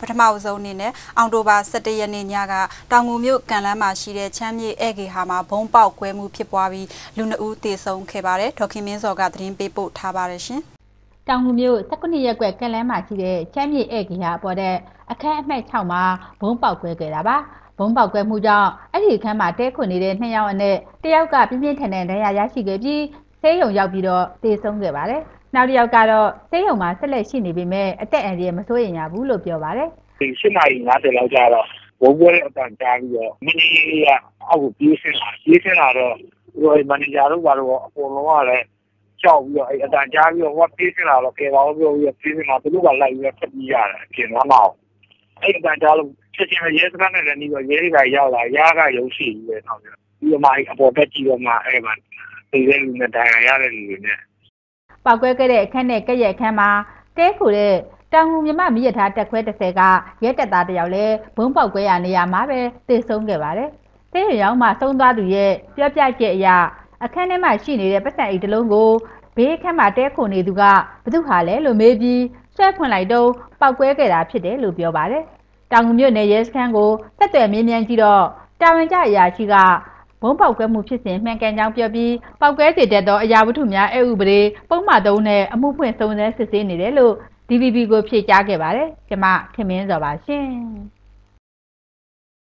ပထမအဆုံးအနေနဲ့အောင်တိုဘာ17ရက်နေ့ညကတောင်ငူမြို့ကန်လန်းမှာရှိတဲ့ချမ်းမြေဧည့်ဂေဟာမှာဘုံပေါက်ကွဲမှုဖြစ်ပွားပြီးလူနှစ်ဦးသေဆုံးခဲ့ပါတယ်ဒေါက်ခင်မင်းစော်ကသတင်းပေးပို့ထားပါတယ်ရှင်တောင်ငူမြို့19ရက်ကွက်ကလန်းမှာရှိတဲ့ချမ်းမြေဧည့်ဂေဟာပေါ်တဲ့အခန်းအမှတ်6မှာဘုံပေါက်ကွဲခဲ့တာပါဘုံပေါက်ကွဲမှုကြောင့်အဲ့ဒီအခန်းမှာတဲခွင်နေတဲ့နှစ်ယောက်အနက်တစ်ယောက်ကပြင်းပြင်းထန်ထန်ဒဏ်ရာရရှိခဲ့ပြီးဆေးရုံရောက်ပြီးတော့သေဆုံးခဲ့ပါတယ် နောက်တစ်ယောက်ကတော့ဆေးရုံမှာဆက်လက်ရှိနေပေမဲ့အသက်အန္တရာယ်မစိုးရိမ်ရဘူးလို့ပြောပါတယ်ဒီ၈နာရီ50လောက်ကြာတော့ဘုံပွဲအတန်ကြားပြီးတော့မင်းကြီးကအောက်ကိုပြေးဆင်းလာပြေးဆင်းလာတော့ဟိုမန်နေဂျာတို့ကတော့အပေါ်လုံးကလည်းကြောက်ပြီးတော့အဲ့အတန်ကြားပြီးတော့ဟိုကပြေးဆင်းလာတော့ကေပါလို့ပြောပြီးပြေးဆင်းလာသူတို့ကလိုက်ပြီးတော့ထပ်ပြီးရတယ်ပြင်သွားမအောင်အဲ့အတန်ကြားလို့ချက်ချင်းရဲစခန်းနဲ့လည်းပြီးတော့ရဲတွေကရောက်လာရာကရုံရှိပြီးပဲနောက်ပြီးတော့မှအပေါ်တက်ကြည့်တော့မှအဲ့မှာဒီတဲ့လူနဲ့ဒဏ်ရာရတဲ့လူတွေနဲ့ ပောက်ကွဲခဲ့တဲ့အခန်းနဲ့ကက်ရဲ့အခန်းမှာတဲခိုတဲ့တောင်ငူမြမမိရထားတက်ခွဲ30ကရဲတက်သားတယောက်လည်းဘုံပေါက်ကွဲရနေရမှာပဲသေဆုံးခဲ့ပါတယ်။တဲရွံမှာဆုံးသွားသူရဲ့ပြောပြချက်အရအခန်းထဲမှာရှိနေတဲ့ပတ်စံအိတ်တစ်လုံးကိုဘေးအခန်းမှာတဲခိုနေသူကဘသူဟာလဲလို့မေးပြီးဆွဲဖွင့်လိုက်တော့ပောက်ကွဲခဲ့တာဖြစ်တယ်လို့ပြောပါတယ်။တောင်ငူမြို့နယ်ရဲစခန်းကိုတက်တယ်မြင်းမြန်းကြည့်တော့တာဝန်ကျအရာရှိကဘုံ ပေါက်ကွဲမှုဖြစ်စဉ်မှန်ကန်ကြောင်းပြောပြီးပောက်ကွဲစေတတ်သောအရာဝတ္ထုများအဥပဒေပုံမှန်သုံးနဲ့အမှုဖွင့်စုံစမ်းစစ်ဆေးနေတယ်လို့ DVB ကိုဖြေကြားခဲ့ပါတယ်။ကျွန်မခင်မင်းစောပါရှင်။